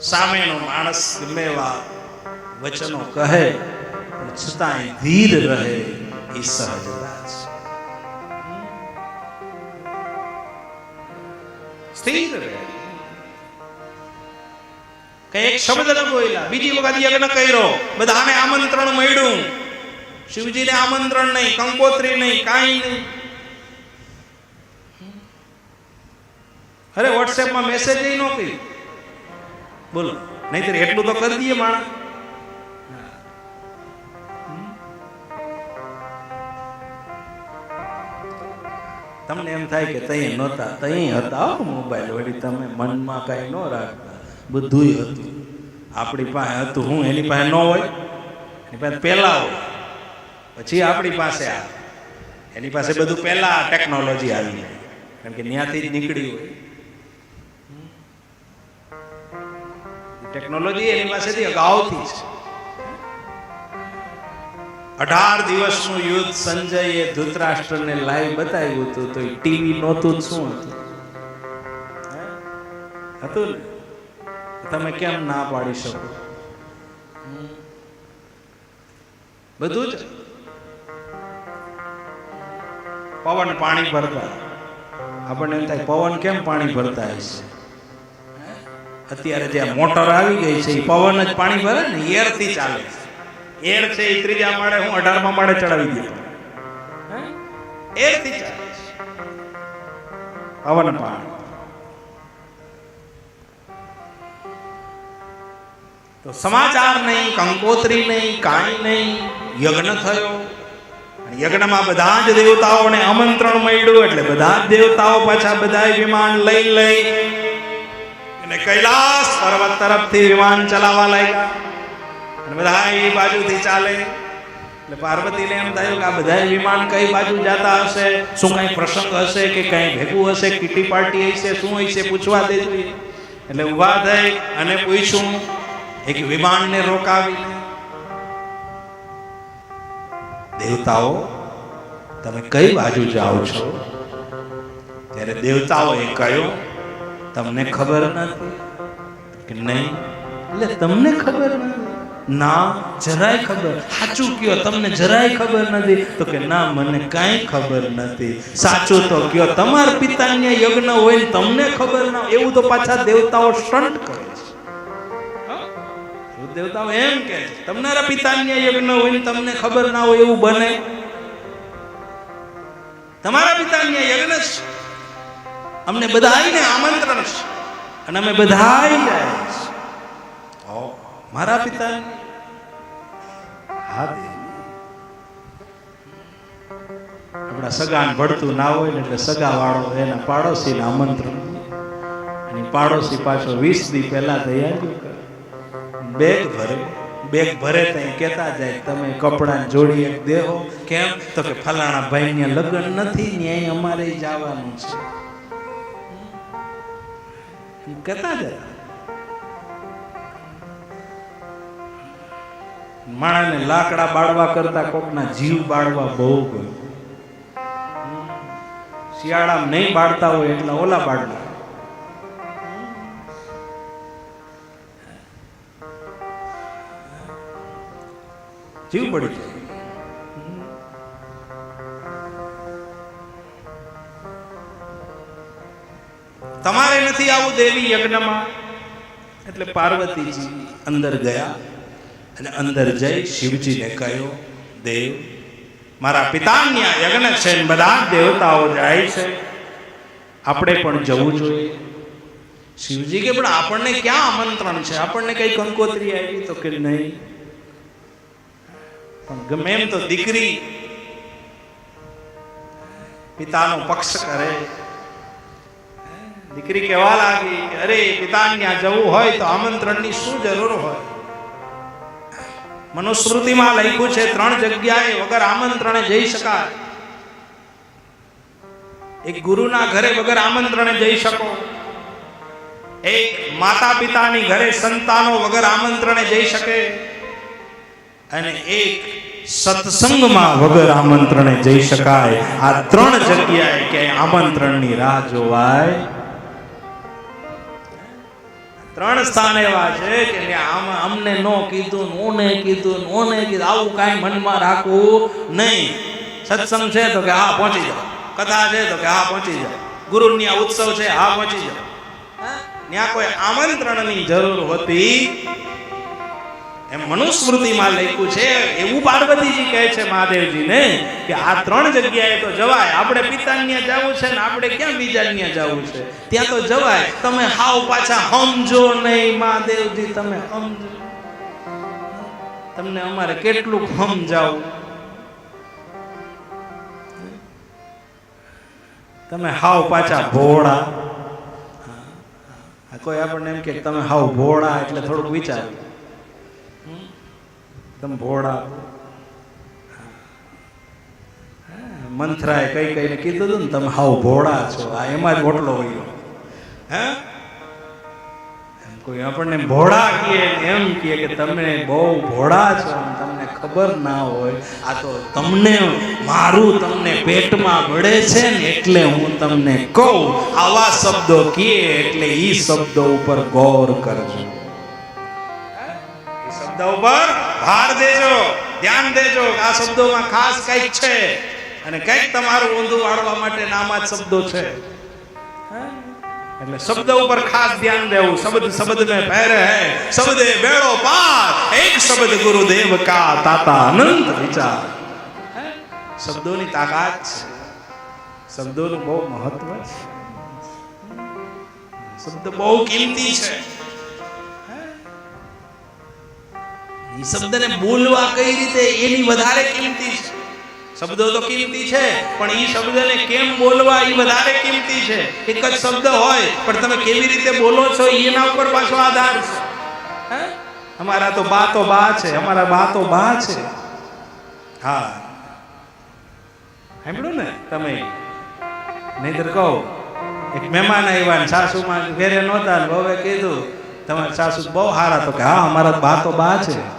સામેનો માણસ ગમે એવા વચનો કહે પણ છતાંય ધીર રહે એ સહજતા છે સ્થિર રહે. એક શબ્દ ન બોલ્યા, બીજી વખત યજ્ઞ કર્યો, બધાને આમંત્રણ મળ્યું. શિવજીને આમંત્રણ નહીં, કંકોત્રી નહીં, કાંઈ નહીં. અરે વોટ્સએપમાં મેસેજ ન કર્યું બોલો. નહીતર એટલું તો કરી દઈએ માણસ. તમને એમ થાય કે તઈ નહોતા, તઈ હતા મોબાઈલ વળી તમે મનમાં કાંઈ ન રાખતા. બધુંય હતું. આપણી પાસે હતું હું, એની પાસે ન હોય. એની પાસે પહેલા હોય. પછી આપણી પાસે આવે. એની પાસે બધું પહેલા ટેકનોલોજી આવી કારણ કે ત્યાંથી જ નીકળી હોય. ટેકનોલોજી એની પાસેથી અગાઉથી છે અઢાર દિવસનું યુદ્ધ સંજયે ધૃતરાષ્ટ્રને લાઈવ બતાવ્યું હતું, તો ટીવી નહોતું શું હતું? હતું ને? તમે કેમ ના પાડી શકો? બધું જ. પવન પાણી ભરતા. આપણને એમ થાય, પવન કેમ પાણી ભરતા હશે? અત્યારે જે મોટર આવી ગઈ છે એ પવન જ પાણી ભરે ને એરથી ચાલે એર છે એ ત્રીજા માળે, હું અઢારમા માળે ચડાવી દઉં. એરથી ચાલે પવન પાણી. તો સમાચાર નહીં, કંકોત્રી નહીં, કાંઈ નહીં, યજ્ઞ થયો. યજ્ઞમાં બધા જ દેવતાઓને આમંત્રણ મળ્યું, એટલે બધા જ દેવતાઓ પાછા બધા વિમાન લઈ લઈ અને કૈલાસ પર્વત તરફથી વિમાન ચલાવવા લાગ્યા. અને બધા એ બાજુથી ચાલે. એટલે પાર્વતીને એમ થયું કે આ બધા વિમાન કઈ બાજુ જતા હશે? શું કઈ પ્રસંગ હશે કે કઈ ભેગું હશે? કીટી પાર્ટી હશે? શું હશે? પૂછવા દેજો એટલે ઊભા થઈ અને પૂછ્યું, એક વિમાનને રોકાવીને દેવતાઓ, તમે કઈ બાજુ જાઓ છો? ત્યારે દેવતાઓએ કહ્યું તમને ખબર નથી? કે નહીં? એટલે તમને ખબર નથી? ના, જરાય ખબર. સાચું કયો, તમને જરાય ખબર નથી? તો કે ના, મને કાંઈ ખબર નથી. સાચું તો કયો, તમારા પિતાને યજ્ઞ હોય ને તમને ખબર ના એવું તો પાછા દેવતાઓ સ્ટન્ટ કરે છે? દેવતાઓ એમ કે તમારા પિતાને યજ્ઞ હોય ને તમને ખબર ના હોય એવું બને? તમારા પિતાને યજ્ઞ અમને બધાયને આમંત્રણ છે. અને અમે બધા મારા પિતા. હા આપણા સગાને ભળતું ના હોય ને એટલે સગા વાળો એના પાડોશીને આમંત્રણ અને પાડોશી પાછો વીસ દી પહેલા તૈયાર બેગ ભરે. બેગ ભરે ત્યાં કહેતા જાય તમે કપડાં જોડી એક દેહો. કેમ? તો કે ફલાણા ભાઈને લગ્ન નથી ન્યાય અમારે જવાનું છે. એમ કહેતા જતા માણાને લાકડા બાળવા કરતા કોકના જીવ બાળવા બહુ ગમે. શિયાળામાં નહીં બાળતા હોય એટલે ઓલા બાળવા જીવ પડી જાય. તમારે નથી આવું દેવી યજ્ઞમાં? એટલે પાર્વતીજી અંદર ગયા અને અંદર જઈ શિવજીને કહ્યું, દેવ, મારા પિતાની યજ્ઞ છે બધા દેવતાઓ જાય છે. આપણે પણ જવું જોઈએ. શિવજી કે, પણ આપણને ક્યાં આમંત્રણ છે? આપણને કઈ કંકોત્રી આવી તો કે નહીં? પણ ગમે એમ તો દીકરી પિતાનો પક્ષ કરે. દીકરી કહેવા લાગી કે, અરે પિતા ત્યાં જવું હોય તો આમંત્રણની શું જરૂર હોય? મનુસ્મૃતિમાં લખ્યું છે, ત્રણ જગ્યાએ વગર આમંત્રણે જઈ શકાય. એક ગુરુના ઘરે વગર આમંત્રણે જઈ શકો. એક માતા પિતાની ઘરે સંતાનો વગર આમંત્રણે જઈ શકે. અને એક સત્સંગમાં વગર આમંત્રણે જઈ શકાય. આ ત્રણ જગ્યાએ ક્યાંય આમંત્રણની રાહ જોવાય ત્રણ સ્થાન એવા છે કે આમ અમને નો કીધું ઓને કીધું ઓને કીધું. આવું કાંઈ મનમાં રાખવું નહીં. સત્સંગ છે તો કે હા, પહોંચી જાઓ. કથા છે તો કે હા, પહોંચી જાઓ. ગુરુની આ ઉત્સવ છે, હા, પહોંચી જાઓ. ત્યાં કોઈ આમંત્રણની જરૂર હોતી એમ મનુસ્મૃતિમાં લખ્યું છે. એવું પાર્વતીજી કહે છે મહાદેવજીને કે આ ત્રણ જગ્યાએ તો જવાય. આપણે પિતાન્ય જવું છે ને આપણે ક્યાં બીજાન્ય જવું છે? ત્યાં તો જવાય. તમે હાવ પાછા સમજો નહીં મહાદેવજી, તમે સમજો તમને અમારે કેટલું સમજાવું તમે હાવ પાછા ભોળા. કોઈ આપણને એમ કે તમે હાવ ભોળા એટલે થોડુંક વિચાર્યું તમે ભોળા. મંથરાએ કઈ કઈને કીધું હતું ને તમે હાવ ભોળા છો. આ એમાં જ ગોટલો હોય હે? કોઈ આપણને ભોળા કહે એમ કહે કે તમે બહુ ભોળા છો તમને ખબર ના હોય. આ તો તમને મારું તમને પેટમાં વળે છે ને એટલે હું તમને કહું. આવા શબ્દો કહે એટલે એ શબ્દો ઉપર ગૌર કરજો. શબ્દ ઉપર ભાર દેજો, ધ્યાન દેજો આ શબ્દોમાં ખાસ કંઈક છે. અને કંઈક તમારું ઊંધું વાળવા માટે નામાં શબ્દો છે. એટલે શબ્દ ઉપર ખાસ ધ્યાન દેવું. શબ્દ શબ્દ में પહેરે હે. શબ્દે બેડો પાર એક શબ્દ ગુરુદેવ કા તાતા અનંત વિચાર? શબ્દોની તાકાત છે. શબ્દોનું બહુ મહત્વ છે. શબ્દ બહુ કિંમતી છે. શબ્દને બોલવા કઈ રીતે? એની વધારે કિંમતી છે. શબ્દો તો કિંમતી છે, પણ એ શબ્દને કેમ બોલવા એ વધારે કિંમતી છે? એક જ શબ્દ હોય, પણ તમે કેવી રીતે બોલો છો એના ઉપર પાછો આધાર છે? અમારા તો બા તો બા છે, અમારા બા તો બા છે. હા. સાંભળ્યું ને તમે? નહીતર કહો, એક મહેમાન આવ્યા ને સાસુમાં ઘેરે નહોતા બહુએ કીધું, તમારા સાસુ બહુ સારા તો કે હા, અમારા બા તો બા છે.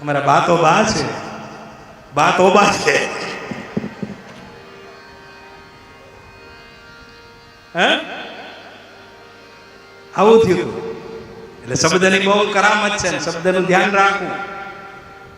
અમારા બા તો બા છે. બા તો બા છે. આવું થયું. એટલે શબ્દની બહુ કરામત છે શબ્દનું ધ્યાન રાખવું.